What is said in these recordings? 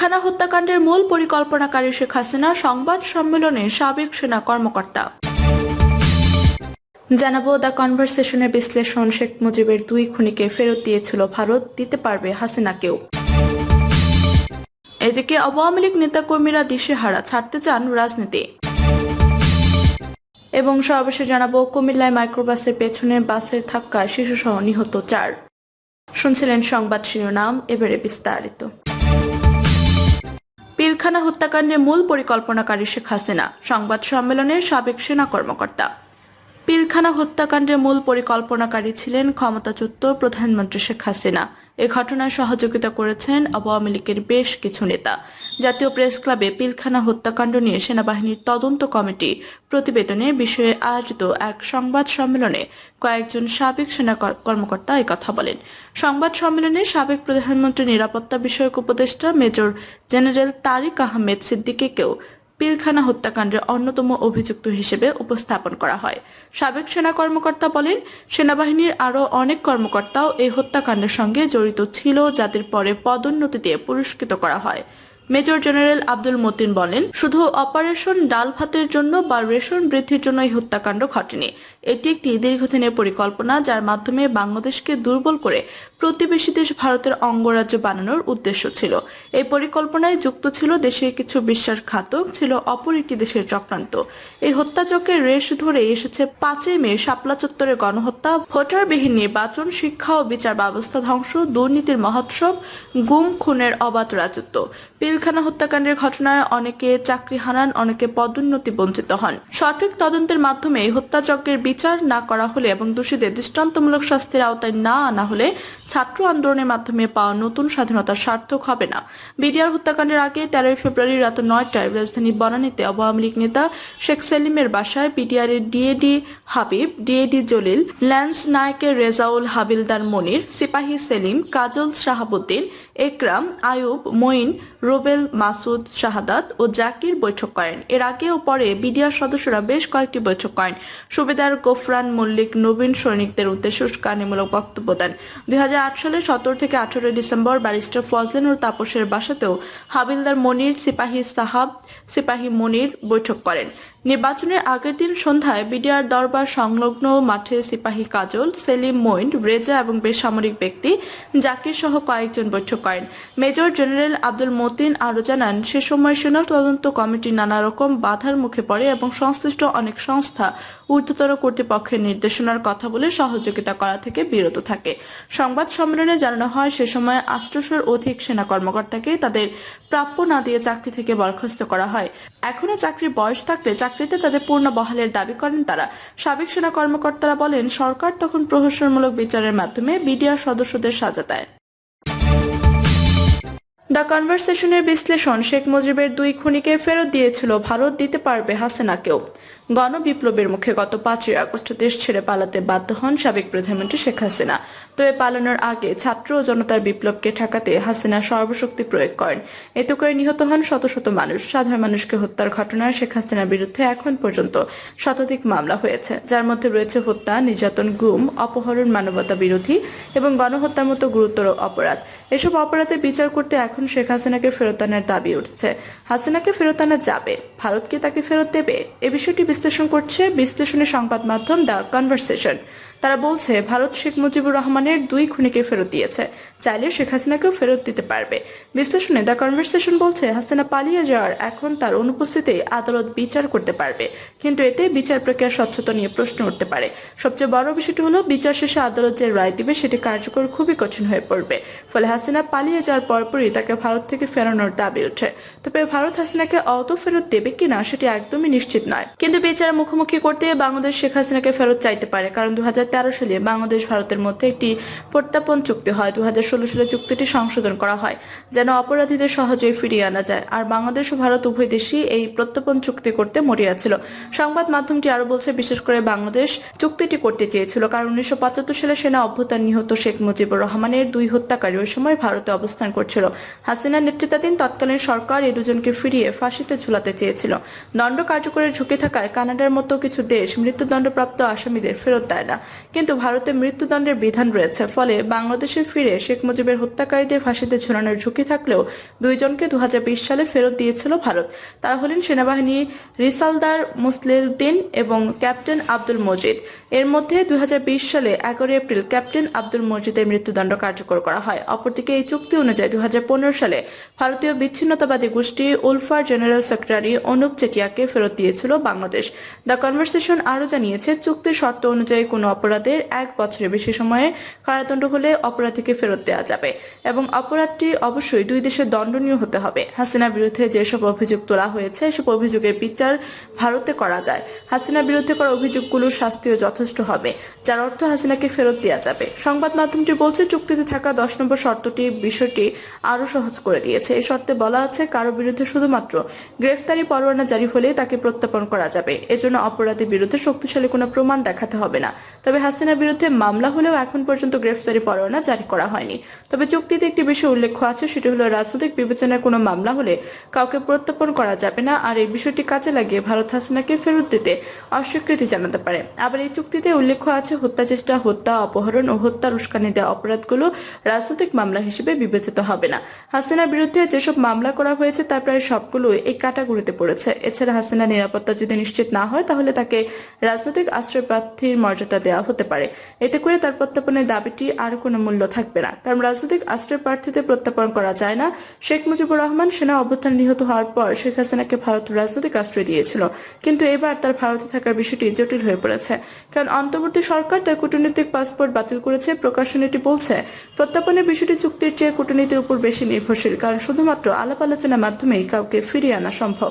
পিলখানা হত্যাকাণ্ডের মূল পরিকল্পনাকারী শেখ হাসিনা সংবাদ সম্মেলনে সাবেক সেনা কর্মকর্তা। জানাব, দ্য কনভারসেশনের বিশ্লেষণ শেখ মুজিবের দুই খুনিকে ফেরত দিয়েছিল ভারত, দিতে পারবে হাসিনাকেও। এদিকে আওয়ামী লীগ নেতাকর্মীরা দিশেহারা, ছাড়তে চান রাজনীতি। এবং সর্বশেষ জানাব, কুমিল্লায় মাইক্রোবাসের পেছনে বাসের ধাক্কায় শিশুসহ নিহত চার। শুনছিলেন সংবাদ শিরোনাম, এবারে বিস্তারিত। পিলখানা হত্যাকাণ্ডের মূল পরিকল্পনাকারী শেখ হাসিনা। সংবাদ সম্মেলনের সাবেক সেনা কর্মকর্তা। পিলখানা হত্যাকাণ্ডের মূল পরিকল্পনাকারী ছিলেন ক্ষমতাচ্যুত প্রধানমন্ত্রী শেখ হাসিনা। এ ঘটনায় সহযোগিতা করেছেন আওয়ামী লীগের বেশ কিছু নেতা। জাতীয় প্রেস ক্লাবে পিলখানা হত্যাকাণ্ড নিয়ে সেনাবাহিনীর তদন্ত কমিটি প্রতিবেদনে বিষয়ে আয়োজিত এক সংবাদ সম্মেলনে কয়েকজন সাবেক সেনা কর- কর্মকর্তা কথা বলেন। সংবাদ সম্মেলনে সাবেক প্রধানমন্ত্রী নিরাপত্তা বিষয়ক উপদেষ্টা মেজর জেনারেল তারিক আহমেদ সিদ্দিকীকেও পিলখানা হত্যাকাণ্ডের অন্যতম অভিযুক্ত হিসেবে উপস্থাপন করা হয়। সাবেক সেনা কর্মকর্তা বলেন, সেনাবাহিনীর আরও অনেক কর্মকর্তাও এই হত্যাকাণ্ডের সঙ্গে জড়িত ছিল, যাদের পরে পদোন্নতি দিয়ে পুরস্কৃত করা হয়। মেজর জেনারেল আব্দুল মতিন বলেন, শুধু অপারেশন ডাল ভাতের জন্য বা রেশন বৃদ্ধির জন্য এই হত্যাকাণ্ড ঘটেনি। এটি একটি দীর্ঘদিনের পরিকল্পনা, যার মাধ্যমে বাংলাদেশকে দুর্বল করে প্রতিবেশী দেশ ভারতের অঙ্গরাজ্য বানানোর উদ্দেশ্য ছিল। এই পরিকল্পনায় যুক্ত ছিল দেশের কিছু বিশ্বাসঘাতক, ছিল অপর একটি দেশের চক্রান্ত। এই হত্যাযজ্ঞের রেশ ধরে এসেছে পাঁচই মে শাপলা চত্বরের গণহত্যা, ভোটারবিহীন নির্বাচন, শিক্ষা ও বিচার ব্যবস্থা ধ্বংস, দুর্নীতির মহোৎসব, গুম, খুনের অবাধ রাজত্ব। পিলখানা হত্যাকাণ্ডের ঘটনায় অনেকে চাকরি হারান, অনেকে পদোন্নতি বঞ্চিত হন। সঠিক তদন্তের মাধ্যমে এই হত্যাযজ্ঞের বিচার না করা হলে এবং দোষীদের দৃষ্টান্তমূলক শাস্তির আওতায় না আনা হলে ছাত্র আন্দোলনের মাধ্যমে পাওয়া নতুন স্বাধীনতা সার্থক হবে না। বিডিআর হত্যাকাণ্ডের আগে তেরোই ফেব্রুয়ারি রাত নয়টায় রাজধানী বনানীতে আওয়ামী লীগ নেতা শেখ সেলিমের বাসায় বিডিআর এর DAD Habib, DAD Jalil, lance নায়কের রেজাউল হাবিলদার মনির, সিপাহী সেলিম, কাজল শাহাবুদ্দিন, একরাম আয়ুব মঈন, রুবেল মাসুদ শাহাদাত ও জাকির বৈঠক করেন। এর আগে ও পরে বিডিআর সদস্যরা বেশ কয়েকটি বৈঠক করেন। সুবেদার গোফরান মল্লিক নবীন সৈনিকদের উদ্দেশ্যে উস্কানিমূলক বক্তব্য দেন। দুই হাজার সালে সতেরো থেকে আঠেরোই ডিসেম্বর ব্যারিস্টার ফজলেন ও তাপসের বাসাতেও হাবিলদার মনির, সিপাহী সাহাব, সিপাহী মনির বৈঠক করেন। নির্বাচনের আগের দিন সন্ধ্যায় বিডিআর দরবার সংলগ্ন মাঠে সিপাহী কাজল, সেলিম মইন রেজা এবং বেসামরিক ব্যক্তি জাকির সহ কয়েকজন বৈঠক করেন। মেজর জেনারেল আব্দুল মতিন আরও জানান, সে সময় সেনা তদন্ত কমিটি নানা রকম বাধার মুখে পড়ে এবং সংশ্লিষ্ট অনেক সংস্থা ঊর্ধ্বতর কর্তৃপক্ষের নির্দেশনার কথা বলে সহযোগিতা করা থেকে বিরত থাকে। সংবাদ সম্মেলনে জানানো হয়, সে সময় আষ্টশোর অধিক সেনা কর্মকর্তাকে তাদের প্রাপ্য না দিয়ে চাকরি থেকে বরখাস্ত করা হয়। এখনও চাকরির বয়স থাকলে চাকরিতে তাদের পূর্ণ বহালের দাবি করেন তারা। সাবেক সেনা কর্মকর্তারা বলেন, সরকার তখন প্রহসনমূলক বিচারের মাধ্যমে বিডিআর সদস্যদের সাজা দেয়। দ্য কনভারসেশনের বিশ্লেষণ শেখ মুজিবের দুই খুনিকে ফেরত দিয়েছিল, ভারত দিতে পারবে হাসিনাকেও। গণবিপ্লবের মুখে গত পাঁচই আগস্ট দেশ ছেড়ে পালাতে বাধ্য হন সাবেক প্রধানমন্ত্রী শেখ হাসিনা। তবে পালানোর আগে ছাত্র ও জনতার বিপ্লবকে ঠেকাতে হাসিনা সর্বশক্তি প্রয়োগ করেন। এতে করে নিহত হন শত শত মানুষ। সাধারণ মানুষকে হত্যার ঘটনায় শেখ হাসিনার বিরুদ্ধে এখন পর্যন্ত শতাধিক মামলা হয়েছে, যার মধ্যে রয়েছে হত্যা, নির্যাতন, গুম, অপহরণ, মানবতা বিরোধী এবং গণহত্যার মতো গুরুতর অপরাধ। এসব অপরাধের বিচার করতে এখন শেখ হাসিনাকে ফেরত আনার দাবি উঠছে। হাসিনাকে ফেরত আনা যাবে। ভারত কি তাকে ফেরত দেবে? এ বিষয়টি বিশ্লেষণ করছে বিশ্লেষণের সংবাদ মাধ্যম দ্য কনভারসেশন। তারা বলছে, ভারত শেখ মুজিবুর রহমানের দুই খুনিকে ফেরত দিয়েছে। চাইলে শেখ হাসিনাকেও ফেরত দিতে পারবে। বিশ্লেষণে দ্য কনভারসেশন বলছে, হাসিনা পালিয়ে যাওয়ার এখন তার অনুপস্থিতি আদালত বিচার করতে পারবে। কিন্তু এতে বিচার প্রক্রিয়ার স্বচ্ছতা নিয়ে প্রশ্ন উঠতে পারে। সবচেয়ে বড় বিষয়টি হলো, বিচার শেষে আদালত যে রায় দিবে সেটি কার্যকর খুবই কঠিন হয়ে পড়বে। ফলে হাসিনা পালিয়ে যাওয়ার পরপরই তাকে ভারত থেকে ফেরানোর দাবি ওঠে। তবে ভারত হাসিনাকে অত ফেরত দেবে কিনা সেটি একদমই নিশ্চিত নয়। কিন্তু বিচারের মুখোমুখি করতে বাংলাদেশ শেখ হাসিনাকে ফেরত চাইতে পারে, কারণ দু হাজার সালে বাংলাদেশ, ভারতের মধ্যে একটি প্রত্যাপন চুক্তি হয়। দু সালে চুক্তিটি সংশোধন করা হয়, যেন অপরাধীদের সহজেই ফিরিয়ে আনা যায়। আর বাংলাদেশ ও ভারত উভয় দেশই এই প্রত্যাপন চুক্তি করতে মরিয়া ছিল। সংবাদ মাধ্যমটি আরও বলছে, বিশেষ করে বাংলাদেশ চুক্তিটি করতে চেয়েছিল, কারণ উনিশশো সালে সেনা অভ্যুত্থান নিহত শেখ মুজিবুর রহমানের দুই হত্যাকারী ওই সময় ভারতে অবস্থান করছিল। হাসিনা নেতৃত্বাধীন তৎকালীন সরকার এই দুজনকে ফিরিয়ে ফাঁসিতে ঝুলাতে চেয়েছিল। দণ্ড কার্যকরের ঝুঁকি থাকায় কানাডার মতো কিছু দেশ মৃত্যুদণ্ডপ্রাপ্ত আসামিদের ফেরত দেয় না। কিন্তু ভারতে মৃত্যুদণ্ডের বিধান রয়েছে। ফলে বাংলাদেশে ফিরে শেখ মুজিবের হত্যাকারীদের ফাঁসিতে ঝুলানোর ঝুঁকি থাকলেও দুইজনকে দু সালে ফেরত দিয়েছিল ভারত। তারা হলেন সেনাবাহিনী রিসালদার মুসলিউদ্দিন এবং ক্যাপ্টেন আব্দুল মজিদ। এর মধ্যে দুই সালে এগারোই এপ্রিল ক্যাপ্টেন আব্দুল মজিদের মৃত্যুদণ্ড কার্যকর করা হয়। অপরদিকে এই চুক্তি অনুযায়ী দুই হাজার পনেরো সালে ভারতীয় বিচ্ছিন্নতাবাদী গোষ্ঠী উলফার জেনারেল সেক্রেটারি অনুপ চেটিয়াকে ফেরত দিয়েছিল বাংলাদেশ। দ্য কনভারসেশন আরও জানিয়েছে, চুক্তির শর্ত অনুযায়ী কোনো অপরাধের এক বছরের বেশি সময়ে কারাদণ্ড হলে অপরাধীকে ফেরত দেওয়া যাবে এবং অপরাধটি অবশ্যই দুই দেশের দণ্ডনীয় হতে হবে। হাসিনার বিরুদ্ধে যেসব অভিযোগ তোলা হয়েছে এসব অভিযোগের বিচার ভারতে করা যায়। হাসিনার বিরুদ্ধে করা অভিযোগগুলোর শাস্তিও যথেষ্ট হবে, যার অর্থ হাসিনাকে ফেরত দেওয়া যাবে। সংবাদ মাধ্যমটি বলছে, চুক্তিতে থাকা দশ নম্বর শর্তটি বিষয়টি আরও সহজ করে দিয়েছে। এই শর্তে বলা আছে, কারও বিরুদ্ধে শুধুমাত্র গ্রেফতারি পরোয়ানা জারি হলে তাকে প্রত্যাপন করা যাবে। এজন্য অপরাধীর বিরুদ্ধে শক্তিশালী কোনো প্রমাণ দেখাতে হবে না। তবে হাসিনার বিরুদ্ধে মামলা হলেও এখন পর্যন্ত গ্রেফতারি পরোয়ানা জারি করা হয়নি। তবে চুক্তিতে একটি বিষয় উল্লেখ আছে, সেটি হলো রাজনৈতিক বিবেচনায় কোনো মামলা হলে কাউকে প্রত্যাপন করা যাবে না, আর এই বিষয়টি কাজে লাগিয়ে ভারত হাসিনাকে ফেরত দিতে অস্বীকৃতি জানাতে পারে। আবার এই চুক্তিতে উল্লেখ আছে, হত্যা চেষ্টা, হত্যা অপহরণ ও হত্যার উস্কানি দেওয়া অপরাধগুলো রাজনৈতিক মামলা হিসেবে বিবেচিত হবে না। হাসিনার বিরুদ্ধে যেসব মামলা করা হয়েছে তার প্রায় সবগুলো এই ক্যাটাগরিতে পড়েছে। এছাড়া হাসিনার নিরাপত্তা যদি নিশ্চিত না হয়, তাহলে তাকে রাজনৈতিক আশ্রয় প্রার্থীর মর্যাদা দেওয়া হতে পারে। এতে করে তার প্রত্যাপনের দাবিটি আর কোনো মূল্য থাকবে না। কারণ রাজনৈতিক আশ্রয় প্রার্থীদের প্রত্যাপন করা যায় না। শেখ মুজিবুর রহমান সেনা অভ্যুত্থানে নিহত হওয়ার পর শেখ হাসিনাকে ভারত রাজনৈতিক আশ্রয় দিয়েছিল। কিন্তু এবার তার ভারতে থাকার বিষয়টি জটিল হয়ে পড়েছে। কারণ অন্তর্বর্তী সরকার তার কূটনৈতিক পাসপোর্ট বাতিল করেছে প্রকাশনীটি বলছে। প্রত্যাপনের বিষয়টি চুক্তির চেয়ে কূটনীতির উপর বেশি নির্ভরশীল, কারণ শুধুমাত্র আলাপ আলোচনার মাধ্যমেই কাউকে ফিরিয়ে আনা সম্ভব।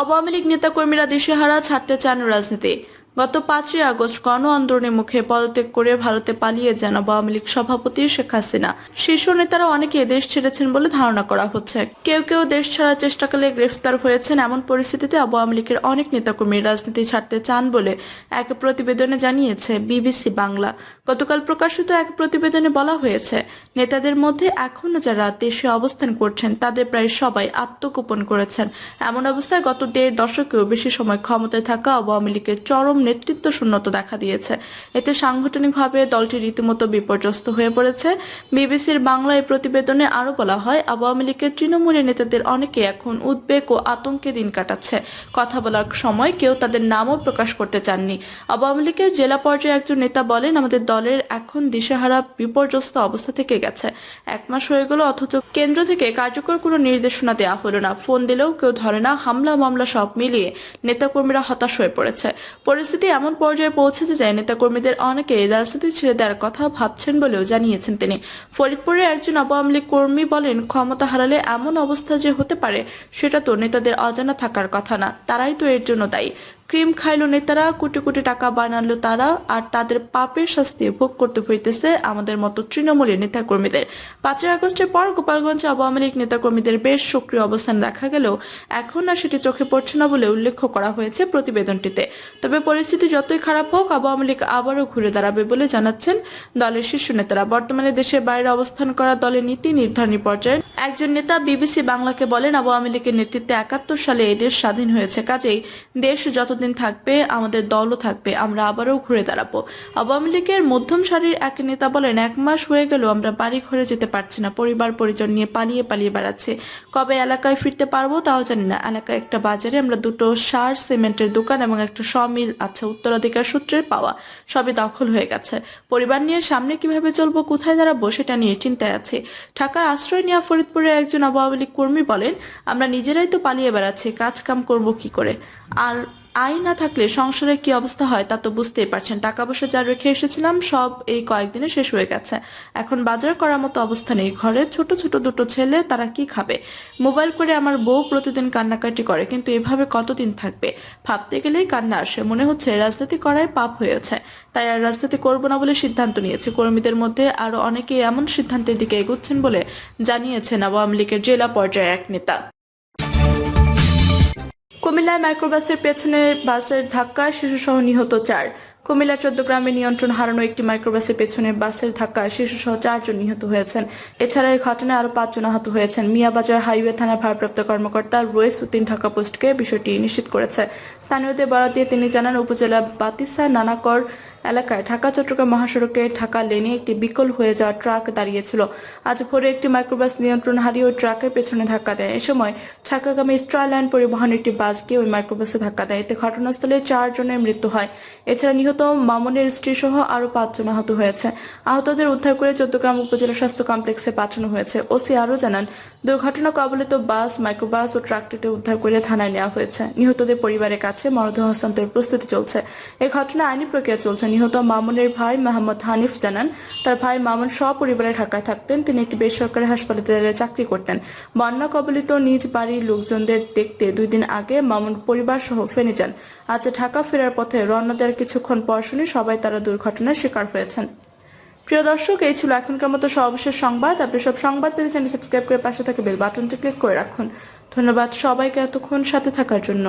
আওয়ামী লীগ নেতাকর্মীরা দিশেহারা, ছাড়তে চান রাজনীতি। গত পাঁচই আগস্ট গণ আন্দোলনের মুখে পদত্যাগ করে ভারতে পালিয়ে যান আওয়ামী লীগ সভাপতি শেখ হাসিনা। শীর্ষ নেতারা অনেকে দেশ ছেড়েছেন বলে ধারণা করা হচ্ছে। কেউ কেউ দেশ ছাড়ার চেষ্টাকালে গ্রেফতার হয়েছেন এমন পরিস্থিতিতে আওয়ামী লীগের অনেক নেতাকর্মী রাজনীতি ছাড়তে চান বলে এক প্রতিবেদনে জানিয়েছে বিবিসি বাংলা। গতকাল প্রকাশিত এক প্রতিবেদনে বলা হয়েছে, নেতাদের মধ্যে এখনও যারা দেশে অবস্থান করছেন, তাদের প্রায় সবাই আত্মগোপন করেছেন। এমন অবস্থায় গত দেড় দশকেও বেশি সময় ক্ষমতায় থাকা আওয়ামী লীগের চরম নেতৃত্ব শূন্যতা দেখা দিয়েছে। এতে সাংগঠনিকভাবে দলটি রীতিমতো বিপর্যস্ত হয়ে পড়েছে। বিবিসির বাংলা এই প্রতিবেদনে আরও বলা হয়, আওয়ামী লীগের তৃণমূলের নেতাদের অনেকে এখন উদ্বেগ ও আতঙ্কে দিন কাটাচ্ছে। কথা বলার সময় কেউ তাদের নামও প্রকাশ করতে চাননি। আওয়ামী লীগের জেলা পর্যায়ে একজন নেতা বলেন, আমাদের দলের এখন দিশেহারা বিপর্যস্ত অবস্থা থেকে গেছে। এক মাস হয়ে গেল, অথচ কেন্দ্র থেকে কার্যকর কোনো নির্দেশনা দেওয়া হলো না। ফোন দিলেও কেউ ধরে না, হামলা মামলা সব মিলিয়ে নেতাকর্মীরা হতাশ হয়ে পড়েছে। পরিস্থিতি এমন পর্যায়ে পৌঁছেছে যে নেতাকর্মীদের অনেকে রাজনীতি ছেড়ে দেওয়ার কথা ভাবছেন বলেও জানিয়েছেন তিনি। ফরিদপুরে একজন আওয়ামী লীগ কর্মী বলেন, ক্ষমতা হারালে এমন অবস্থা যে হতে পারে, সেটা তো নেতাদের অজানা থাকার কথা না, তারাই তো এর জন্য দায়ী। ক্রিম খাইলো নেতারা, কোটি কোটি টাকা বানালো তারা, আর তাদের পাপের শাস্তি ভোগ করতে হইতেছে আমাদের মতো তৃণমূলের নেতাকর্মীদের। পাঁচই আগস্টের পর গোপালগঞ্জে আওয়ামী লীগ নেতাকর্মীদের বেশ সক্রিয় অবস্থান দেখা গেলেও এখন আর সেটি চোখে পড়ছে না বলে উল্লেখ করা হয়েছে প্রতিবেদনটিতে। তবে পরিস্থিতি যতই খারাপ হোক, আওয়ামী লীগ আবারও ঘুরে দাঁড়াবে বলে জানাচ্ছেন দলের শীর্ষ নেতারা। বর্তমানে দেশের বাইরে অবস্থান করা দলের নীতি নির্ধারণী পর্যায়ে একজন নেতা বিবিসি বাংলাকে বলেন আওয়ামী লীগের নেতৃত্বে একাত্তর সালে এই দেশ স্বাধীন হয়েছে। কাজেই দেশ যতদিন থাকবে, আমাদের দলও থাকবে। আমরা আবারও ঘুরে দাঁড়াবো। আওয়ামী লীগের মধ্যম সারির এক নেতা বলেন, এক মাস হয়ে গেল আমরা বাড়ি ঘরে যেতে পারছি না। পরিবার পরিজন নিয়ে পালিয়ে পালিয়ে বেড়াচ্ছে। কবে এলাকায় ফিরতে পারব তাও জানি না। এলাকায় একটা বাজারে আমরা দুটো সার, সিমেন্টের দোকান এবং একটা সমিল আছে। উত্তরাধিকার সূত্রে পাওয়া সবই দখল হয়ে গেছে। পরিবার নিয়ে সামনে কীভাবে চলবো, কোথায় দাঁড়াবো সেটা নিয়ে চিন্তায় আছে। ঢাকার আশ্রয় নেওয়া ফরিদপুরের একজন লীগ কর্মী বলেন, আমরা নিজেরাই তো পালিয়ে বেড়াচ্ছি কাজ কাম করব কি করে? আর আয় না থাকলে সংসারে কি অবস্থা হয় তা তো বুঝতেই পারছেন। টাকা পয়সা যা রেখে এসেছিলাম, সব এই কয়েকদিনে শেষ হয়ে গেছে। এখন বাজার করার মতো অবস্থা নেই। ঘরে ছোট ছোট দুটো ছেলে, তারা কি খাবে? মোবাইল করে আমার বউ প্রতিদিন কান্নাকাটি করে, কিন্তু এভাবে কতদিন থাকবে? ভাবতে গেলেই কান্না আসে। মনে হচ্ছে রাজনীতি করাই পাপ হয়েছে। তাই আর রাজনীতি করব না বলে সিদ্ধান্ত নিয়েছে। কর্মীদের মধ্যে আরও অনেকে এমন সিদ্ধান্তের দিকে এগোচ্ছেন বলে জানিয়েছেন আওয়ামী লীগের জেলা পর্যায়ে এক নেতা। কুমিল্লায় মাইক্রোবাসের পেছনে বাসের ধাক্কায় শিশুসহ নিহত চার। কুমিল্লা চোদ্দ গ্রামে নিয়ন্ত্রণ হারানো একটি মাইক্রোবাসের পেছনে বাসের ধাক্কায় শিশুসহ চারজন নিহত হয়েছেন। এছাড়া এই ঘটনায় আরও পাঁচজন আহত হয়েছেন। মিয়াবাজার হাইওয়ে থানার ভারপ্রাপ্ত কর্মকর্তা রোয়েস উদ্দিন ঢাকা পোস্টকে বিষয়টি নিশ্চিত করেছে। স্থানীয়দের বরাদ দিয়ে তিনি জানান, উপজেলা বাতিসা, নানাকর এলাকায় ঢাকা, চট্টগ্রাম মহাসড়কে ঢাকা লেনে একটি বিকল হয়ে যাওয়া ট্রাক দাঁড়িয়েছিল। আজ ভোরে একটি মাইক্রোবাস নিয়ন্ত্রণ হারিয়ে ওই ট্রাকের পেছনে ধাক্কা দেয়। এ সময় ছাকাগামী স্টারলাইন পরিবহন একটি বাসকে ওই মাইক্রোবাসে ধাক্কা দেয়। এতে ঘটনাস্থলে চারজনের মৃত্যু হয়। এছাড়া নিহত মামুনের স্ত্রী সহ আরও পাঁচজন আহত হয়েছে। আহতদের উদ্ধার করে চট্টগ্রাম উপজেলা স্বাস্থ্য কমপ্লেক্সে পাঠানো হয়েছে। ওসি আরও জানান, দুর্ঘটনা কবলিত বাস, মাইক্রোবাস ও ট্রাকটিতে উদ্ধার করে থানায় নেওয়া হয়েছে। নিহতদের পরিবারের কাছে মরদেহ হস্তান্তরের প্রস্তুতি চলছে। এই ঘটনায় আইনি প্রক্রিয়া চলছে। নিহত মামুনের ভাই মোহাম্মদ হানিফ জানান, তার ভাই মামুন সপরিবারে ঢাকায় থাকতেন। তিনি একটি বেসরকারি হাসপাতালে চাকরি করতেন। বন্যা কবলিত নিজ বাড়ির লোকজনদের দেখতে দুই দিন আগে মামুন পরিবার সহ ফেনে যান। আজ ঢাকা ফেরার পথে রওনা দেওয়ার কিছুক্ষণ পর শুনে সবাই তারা দুর্ঘটনার শিকার হয়েছেন। প্রিয় দর্শক, এই ছিল এখনকার মতো সর্বশেষ সংবাদ। আপনি সব সংবাদ পেতে চ্যানেল সাবস্ক্রাইব করে পাশে থাকে বেল বাটনটি ক্লিক করে রাখুন। ধন্যবাদ সবাইকে এতক্ষণ সাথে থাকার জন্য।